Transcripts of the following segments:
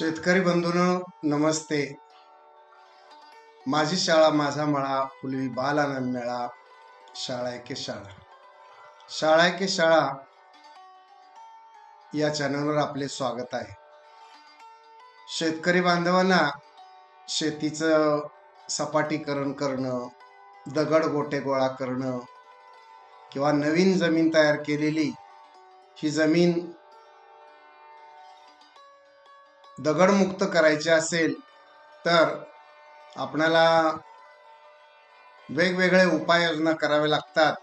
शेतकरी बंधून नमस्ते. माझी शाळा माझा मळा फुलवी बालानंद मेळा शाळा के शाळा. शाळा के शाळा या चॅनलवर आपले स्वागत आहे. शेतकरी बांधवांना शेतीचं सपाटीकरण करणं दगड गोटे गोळा करणं किंवा नवीन जमीन तयार केलेली ही जमीन दगडमुक्त करायचे असेल तर आपणाला वेगवेगळे उपाययोजना करावे लागतात.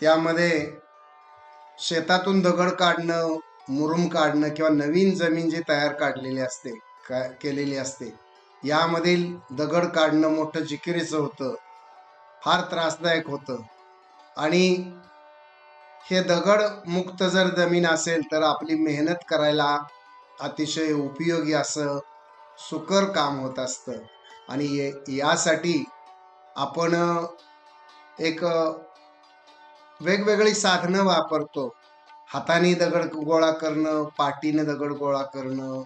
त्यामध्ये शेतातून दगड काढणं मुरुम काढणं किंवा नवीन जमीन जी तयार काढलेली असते का केलेली असते यामधील दगड काढणं मोठं जिकिरीचं होतं फार त्रासदायक होतं. आणि हे दगड मुक्त जर जमीन असेल तर आपली मेहनत करायला अतिशय उपयोगी असं सुकर काम होत असतं. आणि ये- यासाठी आपण एक वेगवेगळी साधनं वापरतो. हाताने दगड गोळा करणं पाटीनं दगड गोळा करणं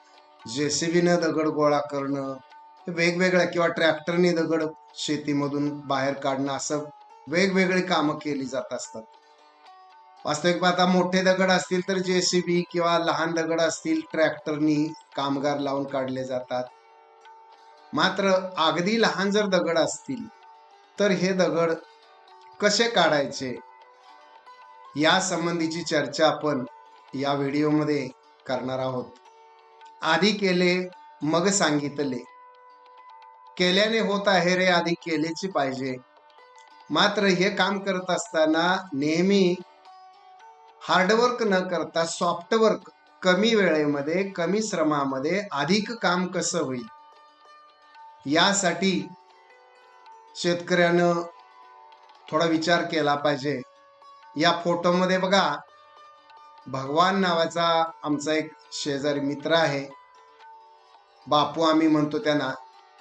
जेसीबीनं दगड गोळा करणं हे वेगवेगळ्या किंवा ट्रॅक्टरने दगड शेतीमधून बाहेर काढणं असं वेगवेगळी कामं केली जात असतात. वास्तविक पाहता मोठे दगड असतील तर जेसीबी किंवा लहान दगड असतील ट्रॅक्टरनी कामगार लावून काढले जातात. मात्र अगदी लहान जर दगड असतील तर हे दगड कसे काढायचे? या संबंधीची चर्चा आपण या व्हिडिओमध्ये करणार आहोत. आधी केले मग सांगितले. केल्याने होत आहे रे आधी केलेची पाहिजे. मात्र हे काम करत असताना नेहमी हार्डवर्क न करता सॉफ्टवर्क कमी वेळेमध्ये कमी श्रमामध्ये अधिक काम कसं होईल? यासाठी शेतकऱ्यानं थोडा विचार केला पाहिजे. या फोटोमध्ये बघा भगवान नावाचा आमचा एक शेजारी मित्र आहे. बापू आम्ही म्हणतो त्यांना.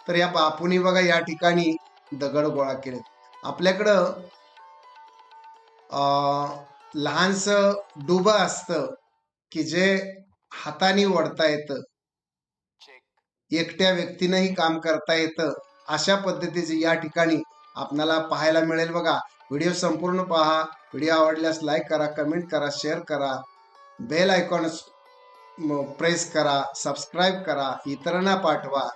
तर या बापूनी बघा या ठिकाणी दगड गोळा केले आपल्याकडं लहानस डुबं असतं की जे हाताने ओढता येतं. एकट्या व्यक्तीनंही काम करता येतं. अशा पद्धतीचे या ठिकाणी आपणाला पाहायला मिळेल बघा. व्हिडिओ संपूर्ण पहा. व्हिडिओ आवडल्यास लाईक करा कमेंट करा शेअर करा. बेल आयकॉन प्रेस करा सबस्क्राईब करा इतरांना पाठवा.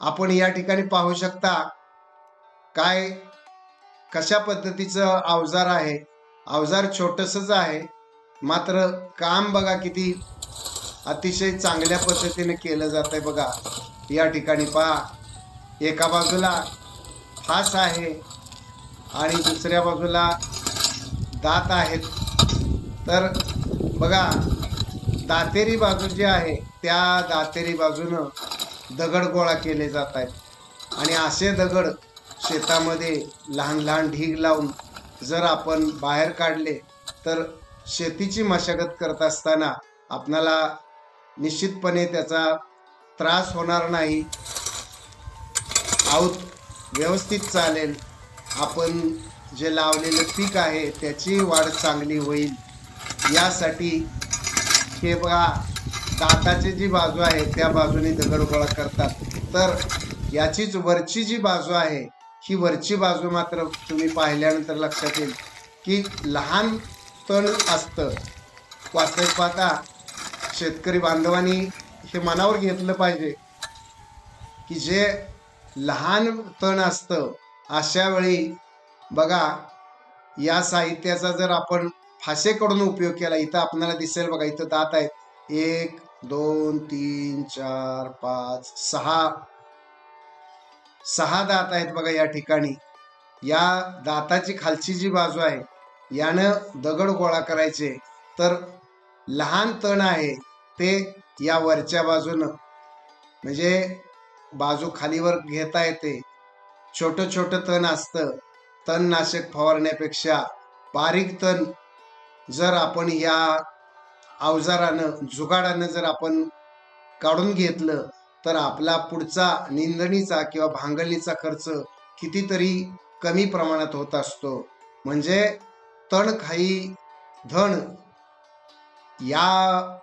आपण या ठिकाणी पाहू शकता काय कशा पद्धतीचं अवजार आहे. अवजार छोटसच आहे. मात्र काम बघा किती अतिशय चांगल्या पद्धतीने केलं जात आहे बघा. या ठिकाणी पहा. एका बाजूला फास आहे आणि दुसऱ्या बाजूला दात आहेत. तर बघा दातेरी बाजू जी आहे त्या दातेरी बाजूनं दगड गोळा केले जात आहेत. आणि असे दगड शेतामध्ये लहान लहान ढीग लावून जर आपण बाहेर काढले तर शेतीची मशागत करत असताना आपणाला निश्चितपणे त्याचा त्रास होणार नाही. आऊत व्यवस्थित चालेल. आपण जे लावलेलं पीक आहे त्याची वाढ चांगली होईल. यासाठी हे बघा दाताची जी बाजू आहे त्या बाजूने दगड गोळा करतात. तर याचीच वरची जी बाजू आहे ही वरची बाजू मात्र तुम्ही पाहिल्यानंतर लक्षात येईल की लहान तण असतं. वास्तविक पाहता शेतकरी बांधवांनी हे मनावर घेतलं पाहिजे की जे लहान तण असतं अशा वेळी बघा या साहित्याचा जर आपण फासेकडून उपयोग केला इथं आपल्याला दिसेल बघा इथं दात आहेत. एक दोन तीन चार पाच सहा सहा दात आहेत बघा या ठिकाणी. या दाताची खालची जी बाजू आहे यानं दगड गोळा करायचे. तर लहान तण आहे ते या वरच्या बाजूनं. म्हणजे बाजू खालीवर घेता येते. छोटं छोटं तण असतं. तणनाशक फवारण्यापेक्षा बारीक तण जर आपण या अवजारानं जुगाडानं जर आपण काढून घेतलं तर आपला पुढचा निंदणीचा किंवा भांगणीचा खर्च कितीतरी कमी प्रमाणात होत असतो. म्हणजे तण खाई धन या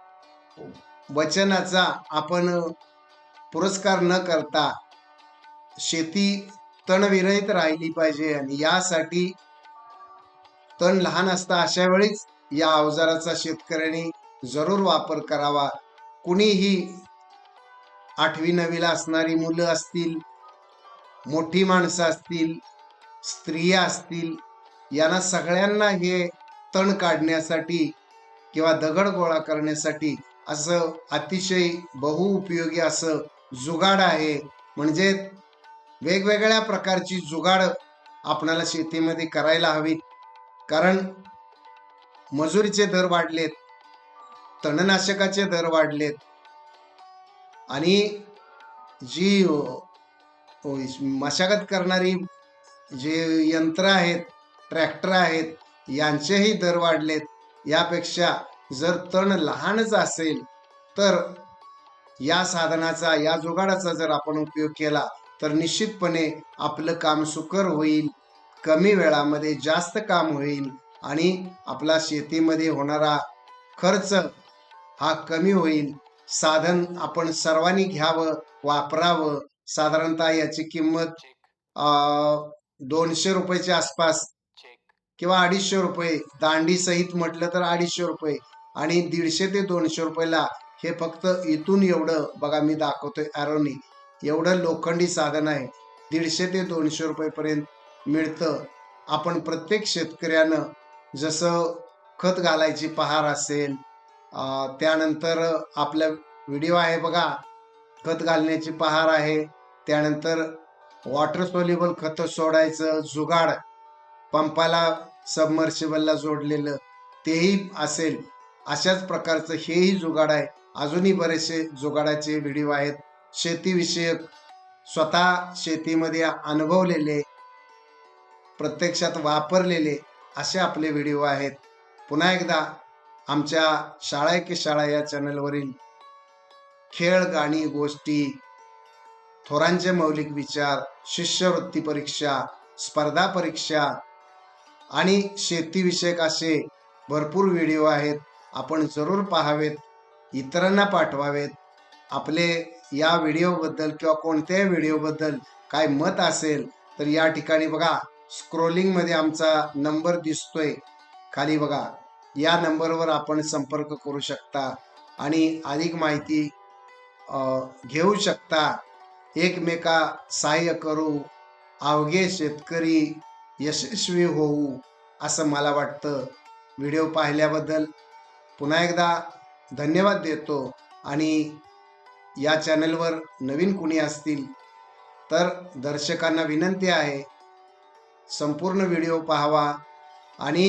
वचनाचा आपण पुरस्कार न करता शेती तणविरहित राहिली पाहिजे आणि यासाठी तण लहान असता अशा वेळीच या अवजाराचा शेतकऱ्यांनी जरूर वापर करावा. कुणीही आठवी नवीला असणारी मुलं असतील मोठी माणसं असतील स्त्रिया असतील यांना सगळ्यांना हे तण काढण्यासाठी किंवा दगड गोळा करण्यासाठी असं अतिशय बहुउपयोगी असं जुगाड आहे. म्हणजे वेगवेगळ्या प्रकारची जुगाड आपणाला शेतीमध्ये करायला हवीत. कारण मजुरीचे दर वाढलेत तणनाशकाचे दर वाढलेत आणि जी मशागत करणारी जे यंत्र आहेत ट्रॅक्टर आहेत यांचेही दर वाढलेत. यापेक्षा जर तण लहानच असेल तर या साधनाचा या जुगाडाचा जर आपण उपयोग केला तर निश्चितपणे आपलं काम सुकर होईल कमी वेळामध्ये जास्त काम होईल आणि आपला शेतीमध्ये होणारा खर्च हा कमी होईल. साधन आपण सर्वांनी घ्यावं वापरावं. साधारणतः याची किंमत अं, दोनशे रुपयाच्या आसपास किंवा अडीचशे रुपये. दांडी सहित म्हटलं तर अडीचशे रुपये. आणि दीडशे ते दोनशे रुपयाला हे फक्त इथून एवढं बघा मी दाखवतोय अरोनी एवढं लोखंडी साधन आहे. दीडशे ते दोनशे रुपयेपर्यंत मिळतं. आपण प्रत्येक शेतकऱ्यानं जसं खत घालायची पहार असेल त्यानंतर आपला व्हिडिओ आहे बघा खत घालण्याची पहार आहे. त्यानंतर वॉटर सोल्युबल खत सोडायचं जुगाड पंपाला सबमर्शिबलला जोडलेलं तेही असेल. अशाच प्रकारचं हेही जुगाड आहे. अजूनही बरेचसे जुगाडाचे व्हिडिओ आहेत. शेतीविषयक स्वतः शेतीमध्ये अनुभवलेले प्रत्यक्षात वापरलेले असे आपले व्हिडिओ आहेत. पुन्हा एकदा आमच्या शाळा की शाळा या चॅनलवरील खेळ गाणी गोष्टी थोरांचे मौलिक विचार शिष्यवृत्ती परीक्षा स्पर्धा परीक्षा आणि शेतीविषयक असे भरपूर व्हिडिओ आहेत. आपण जरूर पाहावेत इतरांना पाठवावेत. आपले या व्हिडिओबद्दल किंवा कोणत्याही व्हिडिओबद्दल काय मत असेल तर या ठिकाणी बघा. स्क्रोलिंगमध्ये आमचा नंबर दिसतोय. खाली बघा. या नंबरवर आपण संपर्क करू शकता आणि अधिक माहिती घेऊ शकता. एकमेका सहाय्य करू. अवघे शेतकरी यशस्वी होऊ असं मला वाटतं. व्हिडिओ पाहिल्याबद्दल पुन्हा एकदा धन्यवाद देतो आणि या चॅनलवर नवीन कुणी असतील तर दर्शकांना विनंती आहे संपूर्ण व्हिडिओ पाहावा आणि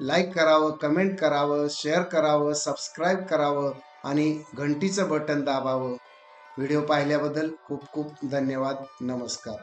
लाईक करावं कमेंट करावं शेअर करावं सबस्क्राईब करावं आणि घंटीचं बटन दाबावं. व्हिडिओ पाहिल्याबद्दल खूप खूप धन्यवाद. नमस्कार.